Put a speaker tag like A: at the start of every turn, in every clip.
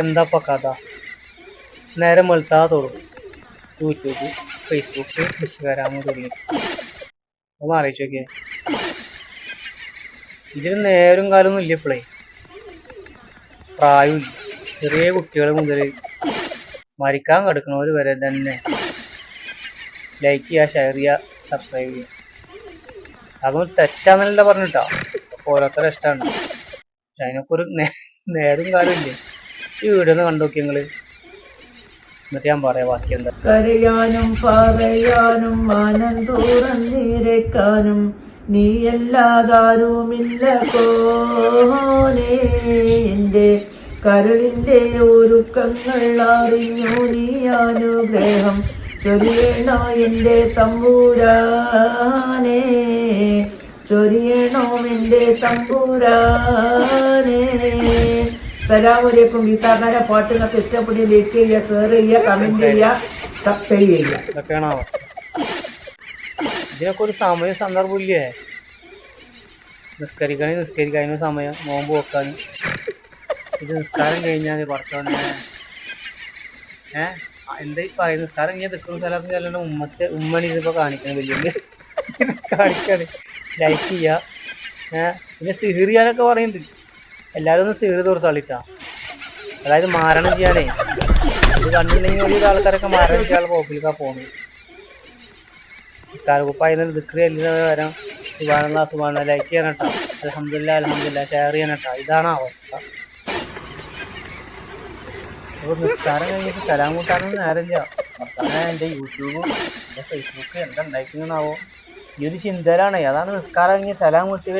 A: എന്താപ്പ കഥ? നേരം വെളുത്താ തുടങ്ങും യൂട്യൂബ് ഫേസ്ബുക്ക് ഇൻസ്റ്റഗ്രാം തുടങ്ങി. ഒന്ന് അറിയിച്ചു നോക്കിയേ. ഇതിന് നേരും കാലൊന്നും ഇല്ല ഇപ്പോഴേ പ്രായമില്ല ചെറിയ കുട്ടികൾ മുതൽ മരിക്കാൻ കിടക്കുന്നവർ വരെ തന്നെ ലൈക്ക് ചെയ്യുക ഷെയർ ചെയ്യുക സബ്സ്ക്രൈബ് ചെയ്യുക. അതൊന്നും തെറ്റാന്നല്ല പറഞ്ഞിട്ടാ. ഓരോരുത്തരുടെ ഇഷ്ടമാണ് പക്ഷെ അതിനൊക്കെ ഒരു നേരും കാലമില്ലേ ഈ വീഡിയോ ഒന്ന് കണ്ടു നോക്കി നിങ്ങൾ. എന്നിട്ട് ഞാൻ പറയാം ബാക്കി എന്താ.
B: കരയാനും പറയാനും മാനം തുറന്നിരക്കാനും നീ എല്ലാതാരുമില്ല എന്റെ കരളിന്റെ ഒരുക്കങ്ങൾ അറിഞ്ഞു നീ അനുഗ്രഹം ചൊരിയണോ എന്റെ തമ്പൂരാനേ? ചൊരിയണോ എന്റെ തമ്പൂരാനെ? സലാമലൈക്കും അലൈക്കും. പാട്ട് നിങ്ങൾക്ക് ഇഷ്ടപ്പെട്ട് ലൈക്ക് ചെയ്യുക ഷെയർ ചെയ്യുക കമന്റ് ചെയ്യുക സബ്സ്ക്രൈബ് ചെയ്യുക.
A: ഇതൊക്കെയാണോ ഇതിനൊക്കെ ഒരു സമയം സന്ദർഭം ഇല്ലേ നിസ്കരിക്കണേ നിസ്കരിക്കാനും സമയം നോമ്പ് വെക്കാനും ഇത് നിസ്കാരം കഴിഞ്ഞാൽ കുറച്ചോനെ ഏ? എന്താ ഈ പറയുന്നത്? നിസ്കാരം കഴിഞ്ഞാൽ നിൽക്കുന്ന സ്ഥലത്ത് ചെല്ലണ ഉമ്മച്ച ഉമ്മണി ഇതിപ്പോ കാണിക്കണം വലിയ കാണിക്കാണ്. ലൈക്ക് ചെയ്യുക. ഏഹ് പിന്നെ സിഹിറിയാനൊക്കെ പറയുന്നുണ്ട്. എല്ലാവരും ഒന്ന് സിഹിർ തീർത്തള്ളിട്ടാ അതായത് മാരണം ചെയ്യാനേ. ഇത് കണ്ടിട്ടുണ്ടെങ്കിൽ ഒരു ആൾക്കാരൊക്കെ മാരണം ചെയ്യാൻ പോക്കിലേക്കാ പോകുന്നത് കാലകുപ്പായ ദിക്രി എല്ലാ വരാം സുബാനുള്ള സുബാന ലൈക്ക് ചെയ്യാനട്ടാ. അലഹമില്ല അലഹമില്ല ഷെയർ ചെയ്യാനട്ടാ. ഇതാണ് അവസ്ഥ. അപ്പോൾ നിസ്കാരം കഴിഞ്ഞിട്ട് കലാം കൂട്ടാനൊന്നും നേരമില്ല. ഭർത്താവിനെ എന്റെ യൂട്യൂബും എന്റെ ഫേസ്ബുക്കും എന്താ ഉണ്ടായിരിക്കുന്നതാവോ ഈ ഒരു ചിന്തയിലാണ്. അതാണ് നിസ്കാരം കഴിഞ്ഞ് സലാം കൂട്ടി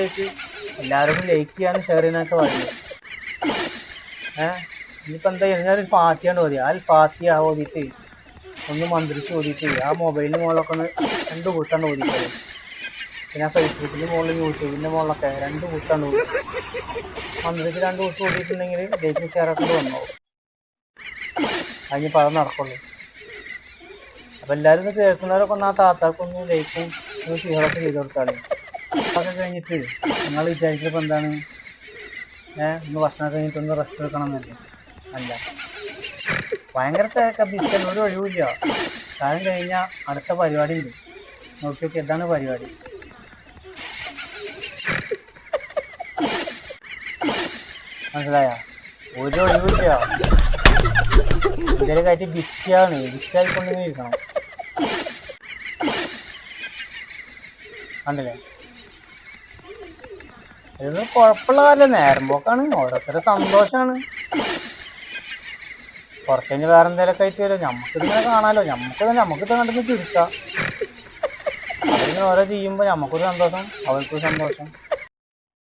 A: വെച്ച് എല്ലാവരോടും ലൈക്ക് ചെയ്യാനും ഷെയർ ചെയ്യാനൊക്കെ പറയുന്നത് ഏഹ് ഇനിയിപ്പോൾ എന്താ ഞാനൊരു പാർട്ടിയാണ് ഓതി ആ പാർട്ടി ആ ഓതിയിട്ട് ഒന്ന് മന്ത്രിച്ച് ഓതിയിട്ട് ആ മൊബൈലിന് മുകളിലൊക്കെ ഒന്ന് രണ്ട് കൂട്ടാണ് ഓതിക്കത് പിന്നെ ആ ഫേസ്ബുക്കിന്റെ മുകളിൽ യൂട്യൂബിന്റെ മുകളിലൊക്കെ രണ്ട് കൂട്ടാണ് ഓതി. മന്ത്രിച്ച് രണ്ട് കൂട്ട് ഓതിയിട്ടുണ്ടെങ്കിൽ ഷെയർ ഷെയറൊക്കെ വന്നോ? അതിന് അത് നടക്കുള്ളൂ. അപ്പോൾ എല്ലാവരും ഇത് കേൾക്കുന്നവരൊക്കെ ഒന്ന് ആ താത്താക്കൊന്ന് ലൈക്കും ഒന്ന് ഷെയറൊക്കെ ചെയ്ത് കൊടുത്താലേ. അതൊക്കെ കഴിഞ്ഞിട്ട് നിങ്ങൾ വിചാരിച്ചപ്പോൾ എന്താണ്? ഏഹ് ഒന്ന് ഭക്ഷണം കഴിഞ്ഞിട്ട് ഒന്ന് റെസ്റ്റ് എടുക്കണം എന്നല്ലേ അല്ല. ഭയങ്കര തിരക്കാണ് ഒരു ഒഴിവില്ല കാലം കഴിഞ്ഞാൽ അടുത്ത പരിപാടി ഉണ്ട് നോക്കി നോക്കി എന്താണ് പരിപാടി? മനസ്സിലായ? ഒരു ഒഴിവില്ല ഇതിൽ കയറ്റി ബിസിയാണ്. ബിസി ആയിക്കൊണ്ടിങ്ങനെ ഇരിക്കണം കണ്ടില്ലേ? ഇതൊന്നും കുഴപ്പമുള്ള കാര്യമില്ല നേരം പോക്കാണ്. ഓരോരുത്തരുടെ സന്തോഷമാണ് കുറച്ച് കഴിഞ്ഞ് വേറെ എന്തെങ്കിലുമൊക്കെ ആയിട്ട് വരും. നമുക്ക് ഇതിങ്ങനെ കാണാലോ നമുക്ക് നമുക്ക് കണ്ടിട്ട് ചിരിക്കാം. അവരിങ്ങനെ ഓരോ ചെയ്യുമ്പോൾ നമുക്കൊരു സന്തോഷം അവർക്കൊരു സന്തോഷം.